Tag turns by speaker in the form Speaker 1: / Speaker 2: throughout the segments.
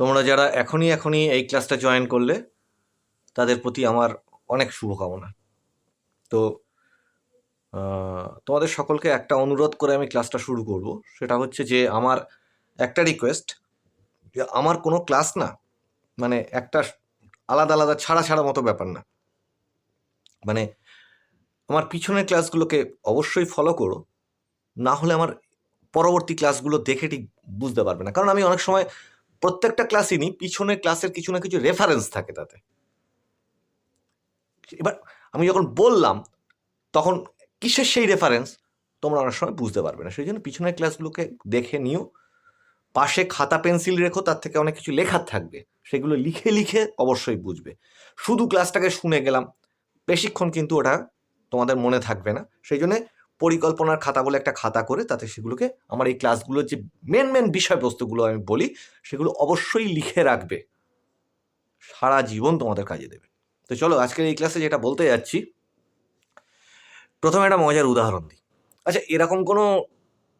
Speaker 1: তোমরা যারা এখনই এখনই এই ক্লাসটা জয়েন করলে, তাদের প্রতি আমার অনেক শুভকামনা। তো তোমাদের সকলকে একটা অনুরোধ করে আমি ক্লাসটা শুরু করব। সেটা হচ্ছে যে, আমার একটা রিকোয়েস্ট যে আমার কোনো ক্লাস না মানে একটা আলাদা আলাদা ছাড়া ছাড়া মতো ব্যাপার না। মানে আমার পিছনের ক্লাসগুলোকে অবশ্যই ফলো করো, না হলে আমার পরবর্তী ক্লাসগুলো দেখে ঠিক বুঝতে পারবে না। কারণ আমি অনেক সময় প্রত্যেকটা ক্লাসই নিই পিছনের ক্লাসের কিছু না কিছু রেফারেন্স থাকে তাতে। এবার আমি যখন বললাম, তখন কিসের সেই রেফারেন্স তোমরা অনেক সময় বুঝতে পারবে না। সেই জন্য পিছনের ক্লাসগুলোকে দেখে নিও। পাশে খাতা পেন্সিল রেখো, তার থেকে অনেক কিছু লেখার থাকবে। সেগুলো লিখে লিখে অবশ্যই বুঝবে। শুধু ক্লাসটাকে শুনে গেলাম। বেশিক্ষণ কিন্তু ওটা তোমাদের মনে থাকবে না। সেই জন্য পরিকল্পনার খাতা বলে একটা খাতা করে তাতে সেগুলোকে আমার এই ক্লাসগুলোর যে মেন মেন বিষয়বস্তুগুলো আমি বলি, সেগুলো অবশ্যই লিখে রাখবে। সারা জীবন তোমাদের কাজে দেবে। তো চলো, আজকের এই ক্লাসে যেটা বলতে যাচ্ছি, প্রথমে একটা মজার উদাহরণ দিই। আচ্ছা এরকম কোনো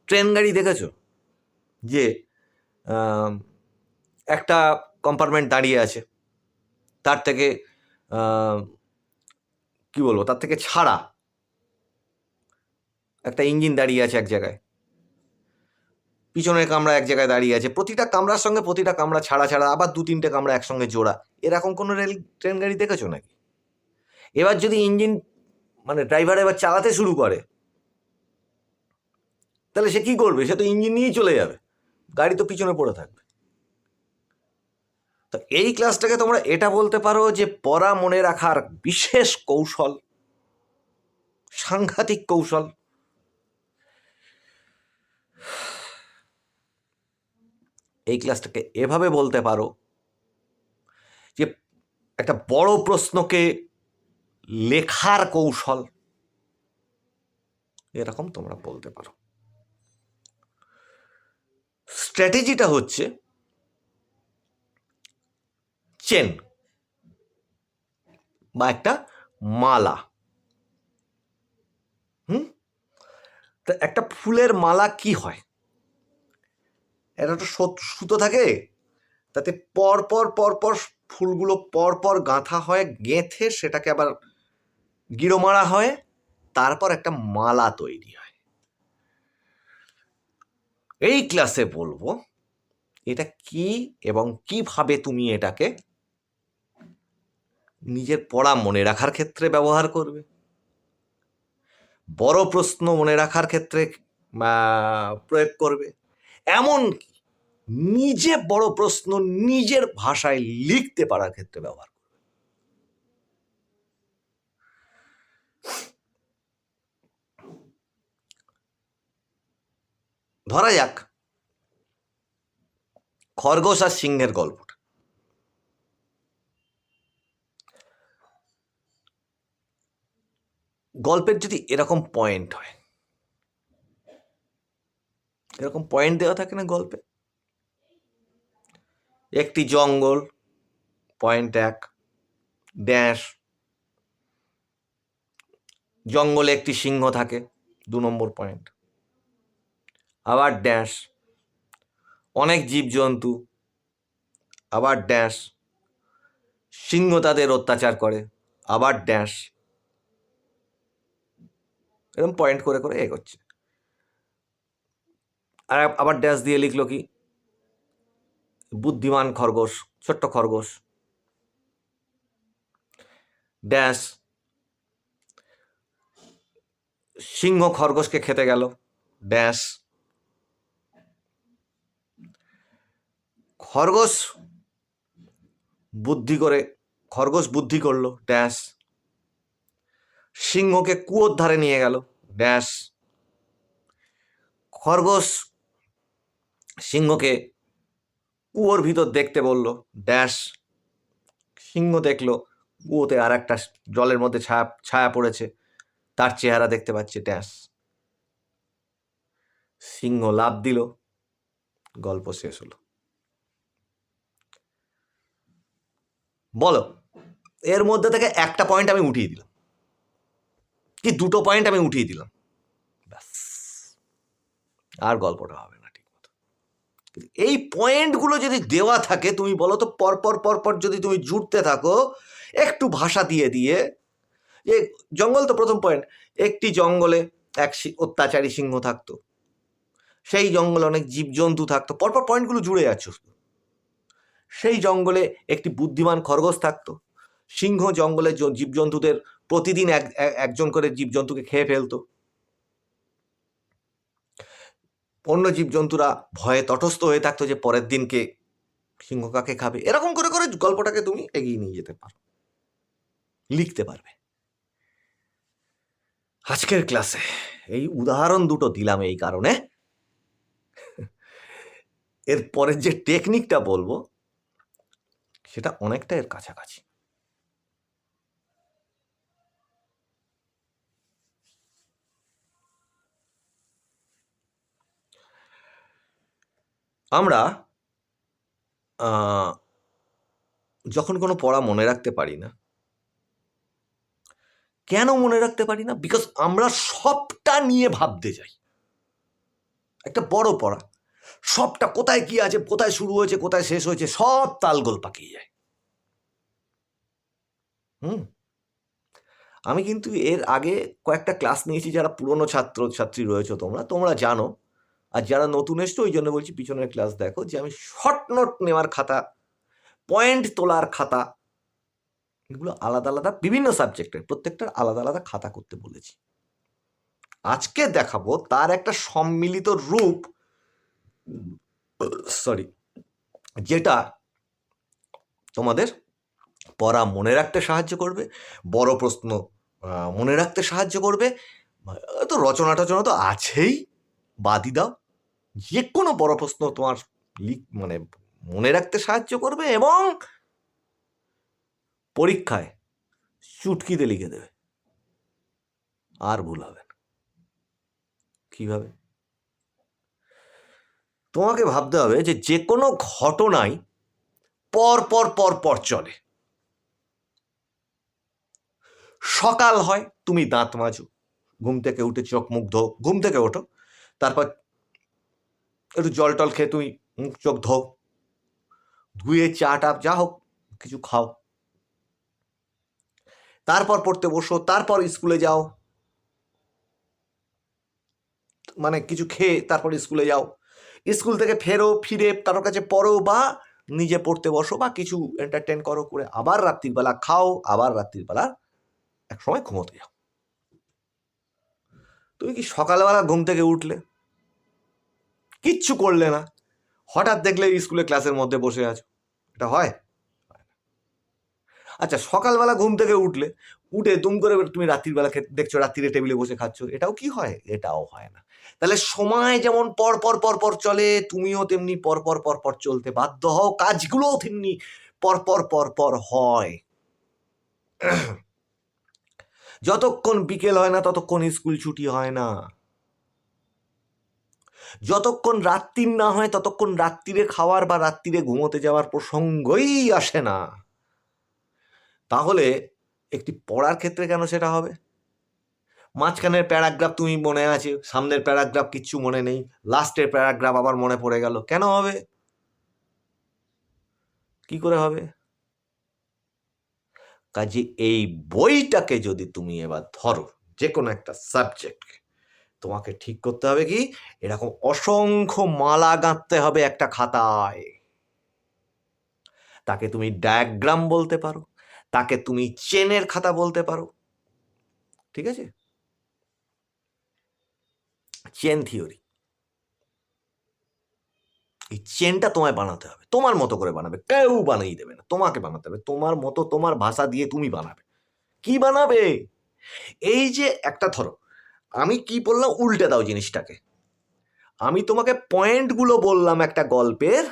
Speaker 1: ট্রেন গাড়ি দেখেছ? যে একটা কম্পার্টমেন্ট দাঁড়িয়ে আছে, তার থেকে কি বলব, তার থেকে ছাড়া একটা ইঞ্জিন দাঁড়িয়ে আছে এক জায়গায়। পিছনের কামরা এক জায়গায় দাঁড়িয়ে আছে। প্রতিটা কামরার সঙ্গে প্রতিটা কামরা ছাড়া ছাড়া আবার দু তিনটে কামরা একসঙ্গে জোড়া। এরকম কোনো রেল, ট্রেন গাড়ি দেখেছ নাকি? এবার যদি ইঞ্জিন মানে ড্রাইভার এবার চালাতে শুরু করে, তাহলে সে কি করবে? সে তো ইঞ্জিন নিয়েই চলে যাবে। গাড়ি তো পিছনে পড়ে থাকবে। তো এই ক্লাসটাকে তোমরা এটা বলতে পারো যে পড়া মনে রাখার বিশেষ কৌশল, সাংঘাতিক কৌশল এই ক্লাসটাকে এভাবে বলতে পারো যে একটা বড় প্রশ্নকে লেখার কৌশল, এরকম তোমরা বলতে পারো। স্ট্র্যাটেজিটা হচ্ছে চেন বা একটা মালা। তা একটা ফুলের মালা কি হয়? এটা তো সত- থাকে। তাতে পর পর পর পর ফুলগুলো পর পর গাঁথা হয়, গেঁথে সেটাকে আবার গিরো মারা হয়, তারপর একটা মালা তৈরি হয়। এই ক্লাসে বলব, এটা কি এবং কীভাবে তুমি এটাকে নিজের পড়া মনে রাখার ক্ষেত্রে ব্যবহার করবে? বড় প্রশ্ন মনে রাখার ক্ষেত্রে প্রয়োগ করবে। এমন নিজে বড় প্রশ্ন নিজের ভাষায় লিখতে পারার ক্ষেত্রে ব্যবহার করবে। ধরা যাক, খরগোশ আর সিংহের গল্পটা। গল্পের যদি এরকম পয়েন্ট হয়, এরকম পয়েন্ট দেওয়া থাকে না গল্পে? একটি জঙ্গল পয়েন্ট এক ড্যাশ জঙ্গলে একটি সিংহ থাকে, দু নম্বর পয়েন্ট আবার ড্যাশ অনেক জীবজন্তু, আবার ড্যাশ সিংহ তাদের অত্যাচার করে, আবার ড্যাশ এরকম পয়েন্ট করে করে এগোচ্ছে। আর আবার ড্যাশ দিয়ে লিখলো কি? বুদ্ধিমান খরগোশ, ছোট্ট খরগোশ। ড্যাশ সিংহ খরগোশকে খেতে গেল। ড্যাশ খরগোশ বুদ্ধি করে, খরগোশ বুদ্ধি করল। ড্যাশ সিংহকে কুয়োর ধারে নিয়ে গেল। ড্যাশ খরগোশ সিংহকে কুয়োর ভিতর দেখতে বলল ড্যাশ সিংহ দেখল, কুয়োতে আর একটা জলের মধ্যে ছায়া ছায়া পড়েছে। তার চেহারা দেখতে পাচ্ছে ড্যাশ সিংহ লাভ দিল। গল্প শেষ হলো। বলো, এর মধ্যে থেকে একটা পয়েন্ট আমি উঠিয়ে দিলাম। কি দুটো পয়েন্ট আমি উঠিয়ে দিলাম। ব্যাস। আর গল্পটা হবে না ঠিক মতো। এই পয়েন্টগুলো যদি দেওয়া থাকে, তুমি বলো তো পরপর পরপর যদি তুমি জুড়তে থাকো, একটু ভাষা দিয়ে দিয়ে, যে জঙ্গল তো প্রথম পয়েন্ট একটি জঙ্গলে এক অত্যাচারী সিংহ থাকতো। সেই জঙ্গলে অনেক জীবজন্তু থাকতো। পরপর পয়েন্টগুলো জুড়ে যাচ্ছ। সেই জঙ্গলে একটি বুদ্ধিমান খরগোশ থাকতো। সিংহ জঙ্গলে জীবজন্তুদের প্রতিদিন এক, এক- একজন করে জীবজন্তুকে খেয়ে ফেলতো। অন্য জীবজন্তুরা ভয়ে তটস্থ হয়ে থাকতো যে পরের দিনকে সিংহ কাকে খাবে। এরকম করে করে গল্পটাকে তুমি এগিয়ে নিয়ে যেতে পারো। লিখতে পারবে। আজকের ক্লাসে এই উদাহরণ দুটো দিলাম এই কারণে। এর পরের যে টেকনিকটা বলব, সেটা অনেকটা এর কাছাকাছি। আমরা যখন কোনো পড়া মনে রাখতে পারি না, কেন মনে রাখতে পারি না? বিকজ আমরা সবটা নিয়ে ভাবতে যাই একটা বড় পড়া। সবটা কোথায় কি আছে, কোথায় শুরু হয়েছে, কোথায় শেষ হয়েছে, সব তালগোল পাকিয়ে যায়। হুম। আমি কিন্তু এর আগে কয়েকটা ক্লাস নিয়েছি, যারা পুরনো ছাত্র ছাত্রী রয়েছে তোমরা তোমরা জানো আর যারা নতুন এসছো, ওই জন্য বলছি পিছনের ক্লাস দেখো যে আমি শর্ট নোট নেওয়ার খাতা পয়েন্ট তোলার খাতা, এগুলো আলাদা আলাদা বিভিন্ন সাবজেক্টের প্রত্যেকটার আলাদা আলাদা খাতা করতে বলেছি। আজকে দেখাবো তার একটা সম্মিলিত রূপ সরি যেটা তোমাদের পড়া মনে রাখতে সাহায্য করবে, বড় প্রশ্ন মনে রাখতে সাহায্য করবে, তো রচনা টচনা তো আছেই। বাদই দাও। যে কোনো বড় প্রশ্ন তোমার লিখ মানে মনে রাখতে সাহায্য করবে এবং পরীক্ষায় চুটকিতে লিখে দেবে। আর ভুল হবে না। কীভাবে? তোমাকে ভাবতে হবে যে যে কোনো ঘটনাই পর পর পর পর চলে। সকাল হয়, তুমি দাঁত মাজো। ঘুম থেকে উঠে চোখ মুখ ধো, ঘুম থেকে ওঠো। তারপর একটু জল টল খেয়ে তুমি মুখ চোখ ধো। ধুয়ে চা টা যা হোক কিছু খাও। তারপর পড়তে বসো, তারপর স্কুলে যাও। মানে কিছু খেয়ে তারপর স্কুলে যাও। স্কুল থেকে ফেরো, ফিরে কারোর কাছে পড়ো বা নিজে পড়তে বসো বা কিছু এন্টারটেন করো করে আবার রাত্রিবেলা খাও, আবার রাত্রিবেলা এক সময় ঘুমোতে যাও। তুমি কি সকালবেলা ঘুম থেকে উঠলে? কিচ্ছু করলে না। হঠাৎ দেখলে স্কুলে ক্লাসের মধ্যে বসে আছো। এটা হয়। আচ্ছা সকালবেলা ঘুম থেকে উঠলে, উঠে দুম করে তুমি রাত্রির বেলা খেতে- দেখছ রাত্রিরে টেবিলে বসে খাচ্ছ। এটাও কি হয়? এটাও হয় না। তাহলে সময় যেমন পর পর পর পর চলে, তুমিও তেমনি পর পর পর পর চলতে বাধ্য হও। কাজগুলোও তেমনি পর পর পর পর হয়। যতক্ষণ বিকেল হয় না, ততক্ষণ স্কুল ছুটি হয় না। যতক্ষণ রাত্রির না হয়, ততক্ষণ রাত্রিরে খাওয়ার বা রাত্রিরে ঘুমোতে যাওয়ার প্রসঙ্গই আসে না। তাহলে একটি পড়ার ক্ষেত্রে কেন সেটা হবে? মাঝখানের প্যারাগ্রাফ তুমি মনে আছে, সামনের প্যারাগ্রাফ কিচ্ছু মনে নেই, লাস্টের প্যারাগ্রাফ আবার মনে পড়ে গেল। কেন হবে? কি করে হবে? কাজে এই বইটাকে যদি তুমি এবার ধরো যে কোনো একটা সাবজেক্ট তোমাকে ঠিক করতে হবে কি? এরকম অসংখ্য মালা গাঁথতে হবে একটা খাতায়। তাকে তুমি ডায়াগ্রাম বলতে পারো, তাকে তুমি চেনের খাতা বলতে পারো। ঠিক আছে? চেন থিওরি এই চেনটা তোমায় বানাতে হবে। তোমার মতো করে বানাবে। কেউ বানিয়ে দেবে না। তোমাকে বানাতে হবে। তোমার মতো তোমার ভাষা দিয়ে তুমি বানাবে। কি বানাবে? এই যে একটা ধরো আমি কি বললাম? উল্টে দাও জিনিসটাকে। আমি তোমাকে পয়েন্টগুলো বললাম একটা গল্পের।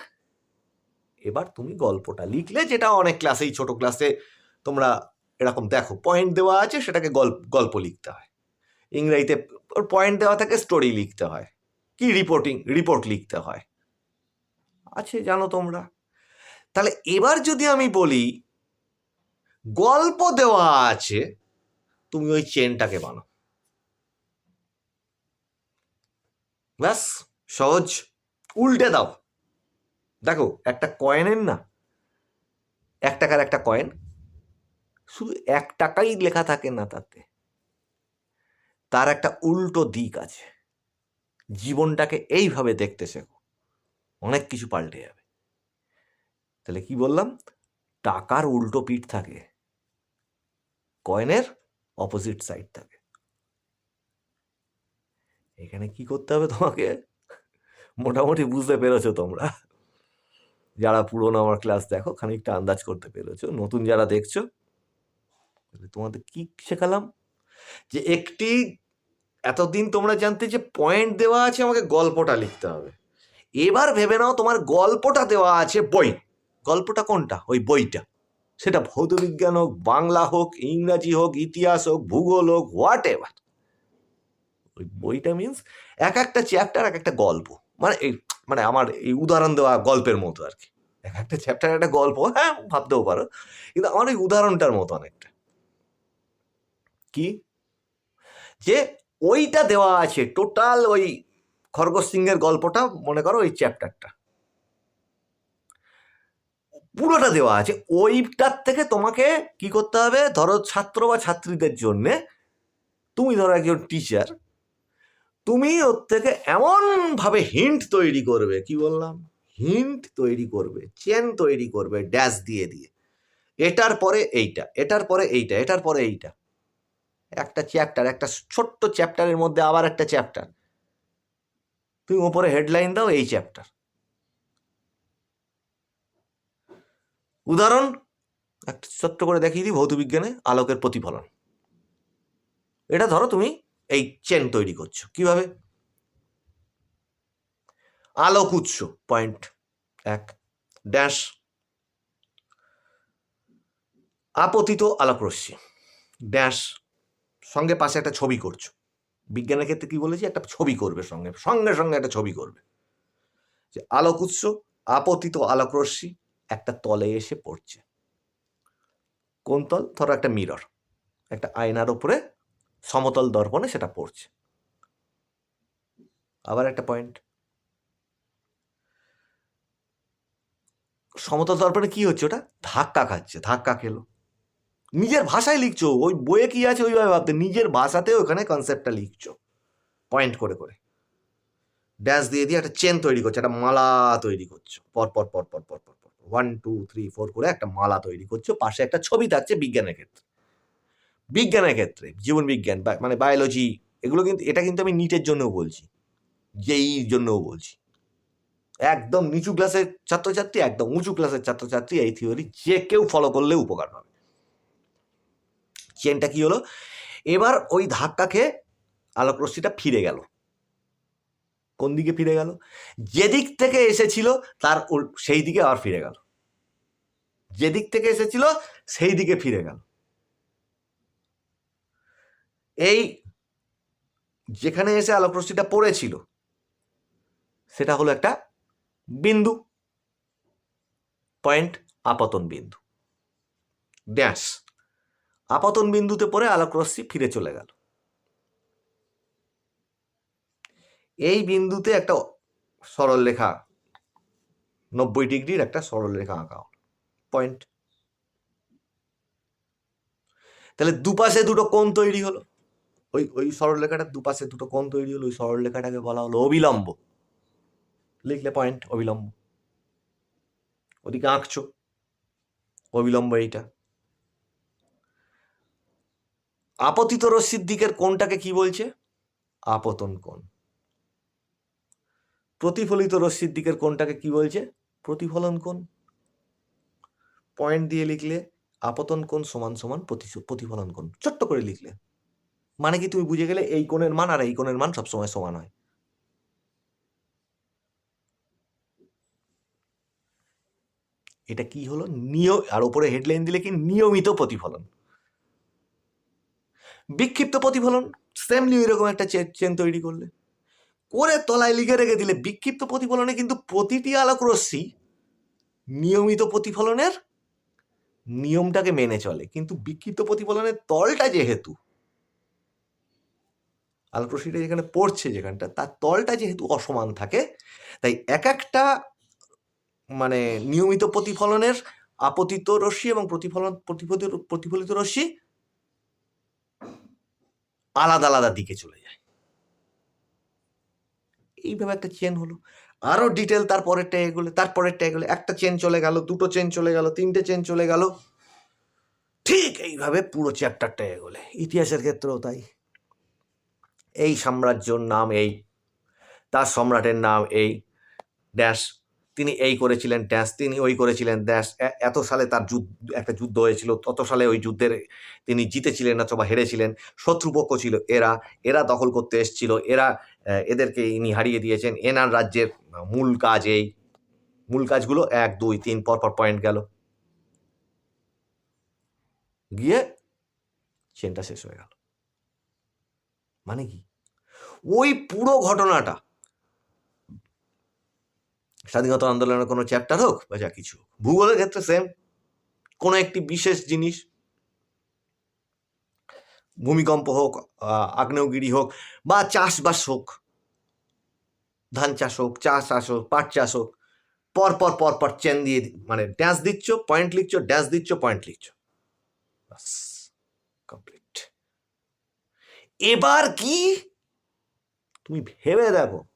Speaker 1: এবার তুমি গল্পটা লিখলে, যেটা অনেক ক্লাসেই ছোট ক্লাসে তোমরা এরকম দেখো পয়েন্ট দেওয়া আছে, সেটাকে গল্প গল্প লিখতে হয়। ইংরেজিতে ওর পয়েন্ট দেওয়া থাকে স্টোরি লিখতে হয়। কি রিপোর্টিং রিপোর্ট লিখতে হয়। আছে, জানো তোমরা। তাহলে এবার যদি আমি বলি, গল্প দেওয়া আছে, তুমি ওই চেনটাকে বানাও। ব্যাস, সহজ। উল্টে দাও। দেখো, একটা কয়েনের না, এক টাকার একটা কয়েন, শুধু এক টাকাই লেখা থাকে না তাতে। তার একটা উল্টো দিক আছে। জীবনটাকে এইভাবে দেখতে শেখো। অনেক কিছু পাল্টে যাবে। তাহলে কি বললাম? টাকার উল্টো পিঠ থাকে। কয়েনের অপোজিট সাইড থাকে। এখানে কি করতে হবে তোমাকে? মোটামুটি বুঝতে পেরেছ তোমরা। যারা পুরনো আমার ক্লাস দেখো, খানিকটা আন্দাজ করতে পেরেছ। নতুন যারা দেখছ তোমাদের কি শেখালাম? যে একটি, এতদিন তোমরা জানতে যে পয়েন্ট দেওয়া আছে, আমাকে গল্পটা লিখতে হবে। এবার ভেবে নাও, তোমার গল্পটা দেওয়া আছে বই। গল্পটা কোনটা? ওই বইটা। সেটা ভৌতবিজ্ঞান হোক, বাংলা হোক, ইংরাজি হোক, ইতিহাস হোক, ভূগোল হোক হোয়াট এভার ওই বইটা মিনস এক একটা চ্যাপ্টার এক একটা গল্প। মানে এই মানে আমার এই উদাহরণ দেওয়া গল্পের মতো আর কি এক একটা চ্যাপ্টার একটা গল্প হ্যাঁ ভাবতেও পারো। কিন্তু আমার ওই উদাহরণটার মতো অনেকটা। কি? যে ওইটা দেওয়া আছে টোটাল ওই খরগোশ সিংহের গল্পটা, মনে করো ওই চ্যাপ্টারটা পুরোটা দেওয়া আছে, ওইটার থেকে তোমাকে কি করতে হবে? ধরো ছাত্র বা ছাত্রীদের জন্যে, তুমি ধরো একজন টিচার তুমি ওর থেকে এমনভাবে হিন্ট তৈরি করবে, কি বললাম? হিন্ট তৈরি করবে চেন তৈরি করবে ড্যাশ দিয়ে দিয়ে। এটার পরে এইটা, এটার পরে এইটা, এটার পরে এইটা। একটা চ্যাপ্টার একটা ছোট্ট চ্যাপ্টারের মধ্যে আবার একটা চ্যাপ্টার তুমি ওপরে হেডলাইন দাও, এই চ্যাপ্টার উদাহরণ, একটা ছোট্ট করে দেখিয়ে দিই, ভৌতবিজ্ঞানে আলোকের প্রতিফলন। এটা ধরো তুমি এই চেন তৈরি করছ। কীভাবে? আলোক উৎস পয়েন্ট এক ড্যাশ আপতিত আলোক রশ্মি ড্যাশ সঙ্গে পাশে একটা ছবি করছ। বিজ্ঞানের ক্ষেত্রে কি বলেছি? একটা ছবি করবে সঙ্গে সঙ্গে সঙ্গে একটা ছবি করবে। যে আলোক উৎস, আপতিত আলোক রশ্মি একটা তলে এসে পড়ছে। কোন তল? ধরো একটা মিরর একটা আয়নার উপরে সমতল দর্পণে সেটা পড়ছে। আবার একটা পয়েন্ট সমতল দর্পণে কি হচ্ছে ওটা? ধাক্কা খাচ্ছে, ধাক্কা খেলো। নিজের ভাষায় লিখছো, ওই বইয়ে কি আছে ওইভাবে ভাবতে, নিজের ভাষাতে ওখানে কনসেপ্টটা লিখছো। পয়েন্ট করে করে। ড্যাশ দিয়ে দিয়ে একটা চেন তৈরি করছ, একটা মালা তৈরি করছ। পর পর পর পর পর পর ওয়ান টু থ্রি ফোর করে একটা মালা তৈরি করছ, পাশে একটা ছবি থাকছে বিজ্ঞানের ক্ষেত্রে। বিজ্ঞানের ক্ষেত্রে, জীবন বিজ্ঞান বা- মানে বায়োলজি এগুলো কিন্তু, এটা কিন্তু আমি নিটের জন্যও বলছি জেইর জন্যও বলছি। একদম নিচু ক্লাসের ছাত্রছাত্রী, একদম উঁচু ক্লাসের ছাত্রছাত্রী, এই থিওরি যে কেউ ফলো করলে উপকার পাবে। চেনটা কি হলো? এবার ওই ধাক্কা খেয়ে আলোক রশ্মিটা ফিরে গেল। কোন দিকে ফিরে গেল? যেদিক থেকে এসেছিল, তার সেই দিকে আবার ফিরে গেল। যেদিক থেকে এসেছিল সেই দিকে ফিরে গেল। এই যেখানে এসে আলোক রশ্মিটা পড়েছিল, সেটা হলো একটা বিন্দু পয়েন্ট আপাতন বিন্দু। ড্যাশ আপাতন বিন্দুতে পরে আলোক রশ্মি ফিরে চলে গেল। এই বিন্দুতে একটা সরল রেখা নব্বই ডিগ্রির একটা সরল রেখা আঁকা পয়েন্ট তাহলে দুপাশে দুটো কোণ তৈরি হলো। ওই ওই সরল রেখাটার দুপাশে দুটো কোণ তৈরি হলো, ওই সরল রেখাটাকে বলা হলো অবিলম্ব। লিখলে পয়েন্ট অবিলম্ব। ওদিকে আঁকছো, অবিলম্ব এইটা। আপতিত রশ্মির দিকের কোণটাকে কি বলছে? আপতন কোণ। প্রতিফলিত রশ্মির দিকের কোণটাকে কি বলছে? প্রতিফলন কোণ। পয়েন্ট দিয়ে লিখলে আপতন কোণ সমান সমান প্রতিফলন কোণ। ছোট্ট করে লিখলে। মানে কি তুমি বুঝে গেলে এই কোণের মান আর এই কোণের মান সবসময় সমান হয়? এটা কি হলো? নিয়ম আর ওপরে হেডলাইন দিলে কি? নিয়মিত প্রতিফলন। বিক্ষিপ্ত প্রতিফলন সেমলি এরকম একটা চেন তৈরি করলে। করে তলায় লিখে রেখে দিলে বিক্ষিপ্ত প্রতিফলনে কিন্তু প্রতিটি আলোক রশ্মি নিয়মিত প্রতিফলনের নিয়মটাকে মেনে চলে। কিন্তু বিক্ষিপ্ত প্রতিফলনের তলটা যেহেতু আলোক রশ্মিটা যেখানে পড়ছে যেখানটা, তার তলটা যেহেতু অসমান থাকে, তাই এক একটা মানে নিয়মিত প্রতিফলনের আপতিত রশ্মি এবং প্রতিফলন, প্রতিফলিত প্রতিফলিত রশ্মি আলাদা আলাদা দিকে চলে যায়। এইভাবে একটা চেন হলো। আরও ডিটেল তার পরেরটা এগুলো তার পরেরটা এগুলো একটা চেন চলে গেল, দুটো চেন চলে গেল, তিনটে চেন চলে গেল। ঠিক এইভাবে পুরো চ্যাপ্টারটা এগোলে ইতিহাসের ক্ষেত্রেও তাই। এই সাম্রাজ্যর নাম এই। তার সম্রাটের নাম এই। ড্যাশ, তিনি এই করেছিলেন ড্যাশ, তিনি ওই করেছিলেন ড্যাশ। এত সালে তার যুদ্ধ, একটা যুদ্ধ হয়েছিল, তত সালে ওই যুদ্ধের তিনি জিতেছিলেন অথবা হেরেছিলেন। শত্রুপক্ষ ছিল এরা এরা দখল করতে এসেছিল, এরা এদেরকে ইনি হারিয়ে দিয়েছেন। এনার রাজ্যের মূল কাজ এই। মূল কাজগুলো এক, দুই, তিন পর পর পয়েন্ট গেল। গিয়ে চেনটা শেষ হয়ে গেল। মানে কি ওই পুরো ঘটনাটা, স্বাধীনতা আন্দোলনের কোনো চ্যাপ্টার হোক বা যা কিছু হোক। ভূগোলের ক্ষেত্রে সেম কোনো একটি বিশেষ জিনিস, ভূমিকম্প হোক আগ্নেয়গিরি হোক বা চাষবাস হোক, ধান চাষ হোক, চা চাষ হোক, পাট চাষ হোক, পর পর পর পর চেন দিয়ে মানে ড্যাশ দিচ্ছ পয়েন্ট লিখছো ড্যাশ দিচ্ছ পয়েন্ট লিখছো বাস এবার কি? তুমি ভেবে দেখো।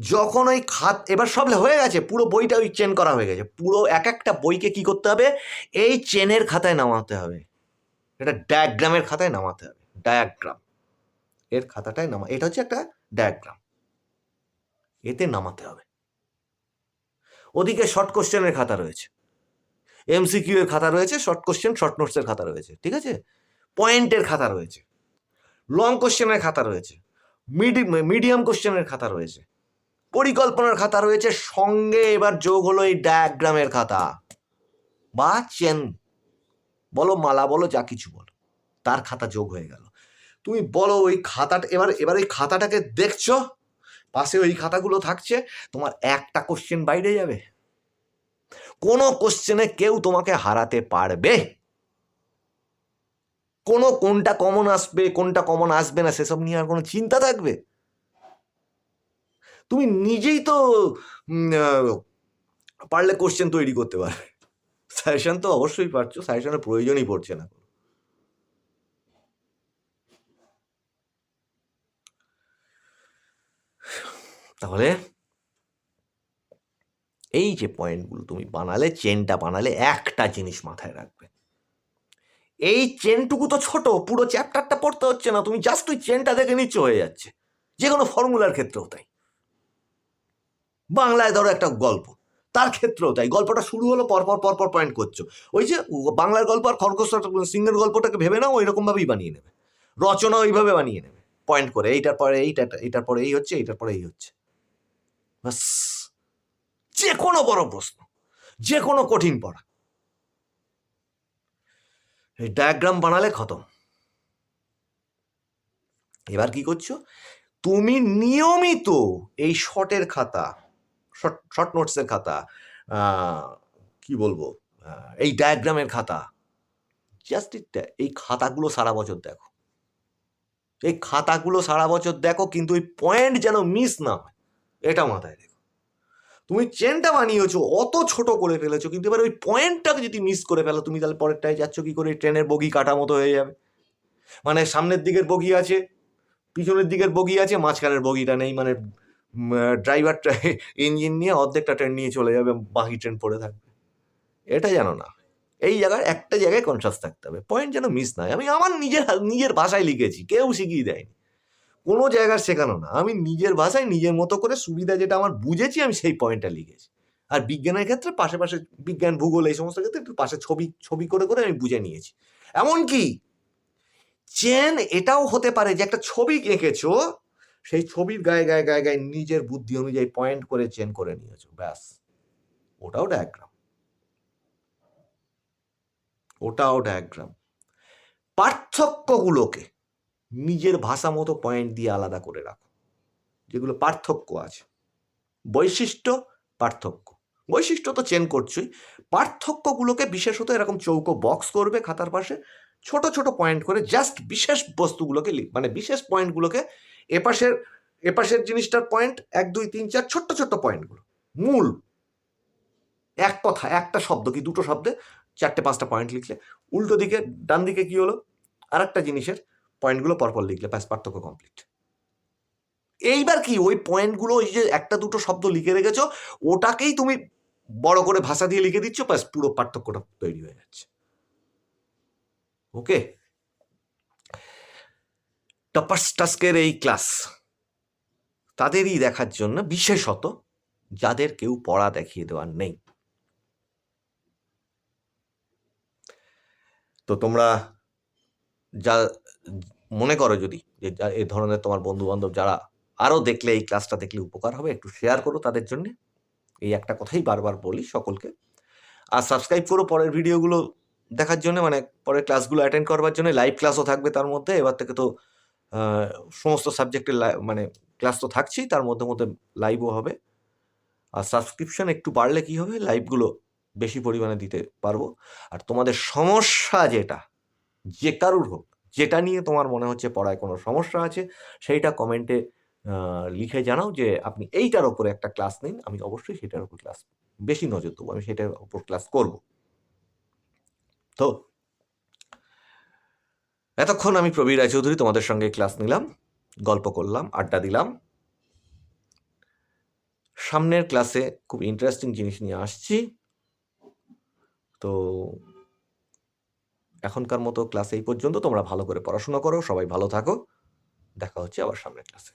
Speaker 1: যখন ওই খাত, এবার সব হয়ে গেছে, পুরো বইটা ওই চেন করা হয়ে গেছে। পুরো এক একটা বইকে কি করতে হবে? এই চেনের খাতায় নামাতে হবে। এটা ডায়াগ্রামের খাতায় নামাতে হবে। ডায়াগ্রাম এর খাতাটায় নামা, এটা হচ্ছে একটা ডায়াগ্রাম এতে নামাতে হবে। ওদিকে শর্ট কোশ্চেনের খাতা রয়েছে। এমসিকিউ এর খাতা রয়েছে শর্ট কোশ্চেন শর্ট নোটসের খাতা রয়েছে। ঠিক আছে? পয়েন্টের খাতা রয়েছে। লং কোশ্চেনের খাতা রয়েছে। মিডিয়াম কোশ্চেনের খাতা রয়েছে। পরিকল্পনার খাতা রয়েছে। সঙ্গে এবার যোগ হলো এই ডায়াগ্রামের খাতা। বা চেন বলো মালা, বলো যা কিছু বলো। তার খাতা যোগ হয়ে গেল। তুমি বলো ওই খাতাটা, এবার এবার ওই খাতাটাকে দেখছ। পাশে ওই খাতাগুলো থাকছে। তোমার একটা কোশ্চেন বাইরে যাবে। কোনো কোশ্চেনে কেউ তোমাকে হারাতে পারবে। কোনো কোনটা কমন আসবে, কোনটা কমন আসবে না, সেসব নিয়ে আর কোনো চিন্তা থাকবে? তুমি নিজেই তো পারলে কোশ্চেন তৈরি করতে পারবে। সাজেশন তো অবশ্যই পারছ সাজেশনের প্রয়োজনই পড়ছে না। তাহলে, এই যে পয়েন্টগুলো তুমি বানালে চেনটা বানালে একটা জিনিস মাথায় রাখবে। এই চেনটুকু তো ছোট, পুরো চ্যাপ্টারটা পড়তে হচ্ছে না, তুমি জাস্ট ওই চেনটা দেখে নিচ্ছ হয়ে যাচ্ছে। যে কোনো ফর্মুলার ক্ষেত্রেও তাই। বাংলায় ধরো একটা গল্প, তার ক্ষেত্রেও তাই। গল্পটা শুরু হলো, পরপর পরপর পয়েন্ট করছ। ওই যে বাংলার গল্প আর খরগোশ সিংহের গল্পটাকে ভেবে নাও, ওইরকম ভাবেই বানিয়ে নেবে। রচনা ওইভাবে বানিয়ে নেবে। পয়েন্ট করে, এইটার পরে এইটা, এইটার পরে এই হচ্ছে, এইটার পরে এই হচ্ছে। বাস যে কোনো বড় প্রশ্ন যে কোনো কঠিন পড়া। এই ডায়াগ্রাম বানালে খতম। এবার কি করছ? তুমি নিয়মিত এই শর্টের খাতা শর্ট শর্ট নোটসের খাতা কি বলব? এই ডায়াগ্রামের খাতা জাস্ট এই খাতাগুলো সারা বছর দেখো। এই খাতাগুলো সারা বছর দেখো, কিন্তু ওই পয়েন্ট যেন মিস না হয়, এটা মাথায় রেখো। তুমি চেনটা বানিয়েছো, অত ছোট করে ফেলেছো, কিন্তু এবার ওই পয়েন্টটাকে যদি মিস করে ফেলো, তুমি তাহলে পরেরটায় যাচ্ছ কি করে? ট্রেনের বগি কাটা মতো হয়ে যাবে। মানে সামনের দিকের বগি আছে, পিছনের দিকের বগি আছে, মাঝখানের বগিটা নেই মানে ড্রাইভারটা ইঞ্জিন নিয়ে অর্ধেকটা ট্রেন নিয়ে চলে যাবে, বাকি ট্রেন পড়ে থাকবে। এটা জানো না এই জায়গায় একটা জায়গায় কনসাস থাকতে হবে। পয়েন্ট যেন মিস না হয়। আমি আমার নিজের নিজের ভাষায় লিখেছি, কেউ শিখিয়ে দেয়নি। কোনো জায়গার শেখানো না। আমি নিজের ভাষায় নিজের মতো করে সুবিধা যেটা আমার বুঝেছি, আমি সেই পয়েন্টটা লিখেছি। আর বিজ্ঞানের ক্ষেত্রে পাশে পাশে বিজ্ঞান, ভূগোল এই সমস্ত ক্ষেত্রে একটু পাশে ছবি ছবি করে করে আমি বুঝে নিয়েছি। এমনকি চেন এটাও হতে পারে যে একটা ছবি এঁকেছো, সেই ছবির গায়ে গায়ে গায়ে গায়ে নিজের বুদ্ধি অনুযায়ী পয়েন্ট করে চেন করে নিয়েছো। ব্যাস। ওটাও ডায়াগ্রাম ওটাও ডায়াগ্রাম পার্থক্যগুলোকে নিজের ভাষা মতো পয়েন্ট দিয়ে আলাদা করে রাখো। যেগুলো পার্থক্য আছে। বৈশিষ্ট্য, পার্থক্য। বৈশিষ্ট্য তো চেন করছোই। পার্থক্যগুলোকে বিশেষত এরকম চৌকো বক্স করবে খাতার পাশে, ছোট ছোট পয়েন্ট করে জাস্ট বিশেষ বস্তুগুলোকে মানে বিশেষ পয়েন্টগুলোকে এপাশের এপাশের জিনিসটার পয়েন্ট এক, দুই, তিন, চার, ছোট্ট ছোট্ট পয়েন্টগুলো মূল। এক কথা, একটা শব্দ কি দুটো শব্দে? চারটে, পাঁচটা পয়েন্ট লিখলে। উল্টো দিকে, ডান দিকে কি হলো? আর একটা জিনিসের পয়েন্টগুলো পরপর লিখলে ব্যাস, পার্থক্য কমপ্লিট এইবার কি, ওই পয়েন্টগুলো ওই যে একটা দুটো শব্দ লিখে রেখেছো, ওটাকেই তুমি বড় করে ভাষা দিয়ে লিখে দিচ্ছ, ব্যাস, পুরো পার্থক্যটা তৈরি হয়ে যাচ্ছে। ওকে টপার্স টাস্কের এই ক্লাস তাদেরই দেখার জন্য বিশেষত যাদের কেউ পড়া দেখিয়ে দেওয়ার নেই। তো তোমরা যা মনে করো যদি যে এই ধরনের তোমার বন্ধু বান্ধব যারা আরও দেখলে এই ক্লাসটা দেখলে উপকার হবে, একটু শেয়ার করো তাদের জন্য। এই একটা কথাই বারবার বলি সকলকে। আর সাবস্ক্রাইব করো পরের ভিডিওগুলো দেখার জন্য মানে পরের ক্লাসগুলো অ্যাটেন্ড করবার জন্য। লাইভ ক্লাসও থাকবে তার মধ্যে। এবার থেকে তো সমস্ত সাবজেক্টের মানে ক্লাস তো থাকছেই, তার মধ্যে মধ্যে লাইভও হবে। আর সাবস্ক্রিপশন একটু বাড়লে কি হবে? লাইভগুলো বেশি পরিমাণে দিতে পারব। আর তোমাদের সমস্যা যেটা যে কারুর হোক, যেটা নিয়ে তোমার মনে হচ্ছে পড়ায় কোনো সমস্যা আছে, সেইটা কমেন্টে লিখে জানাও যে আপনি এইটার ওপরে একটা ক্লাস নিন, আমি অবশ্যই সেটার উপর ক্লাস বেশি নজর দেবো, আমি সেটার উপর ক্লাস করব। তো, এতক্ষণ আমি প্রবীর রায়চৌধুরী তোমাদের সঙ্গে ক্লাস নিলাম, গল্প করলাম, আড্ডা দিলাম। সামনের ক্লাসে খুব ইন্টারেস্টিং জিনিস নিয়ে আসছি। তো এখনকার মতো ক্লাস এই পর্যন্ত, তোমরা ভালো করে পড়াশোনা করো, সবাই ভালো থাকো। দেখা হচ্ছে আবার সামনের ক্লাসে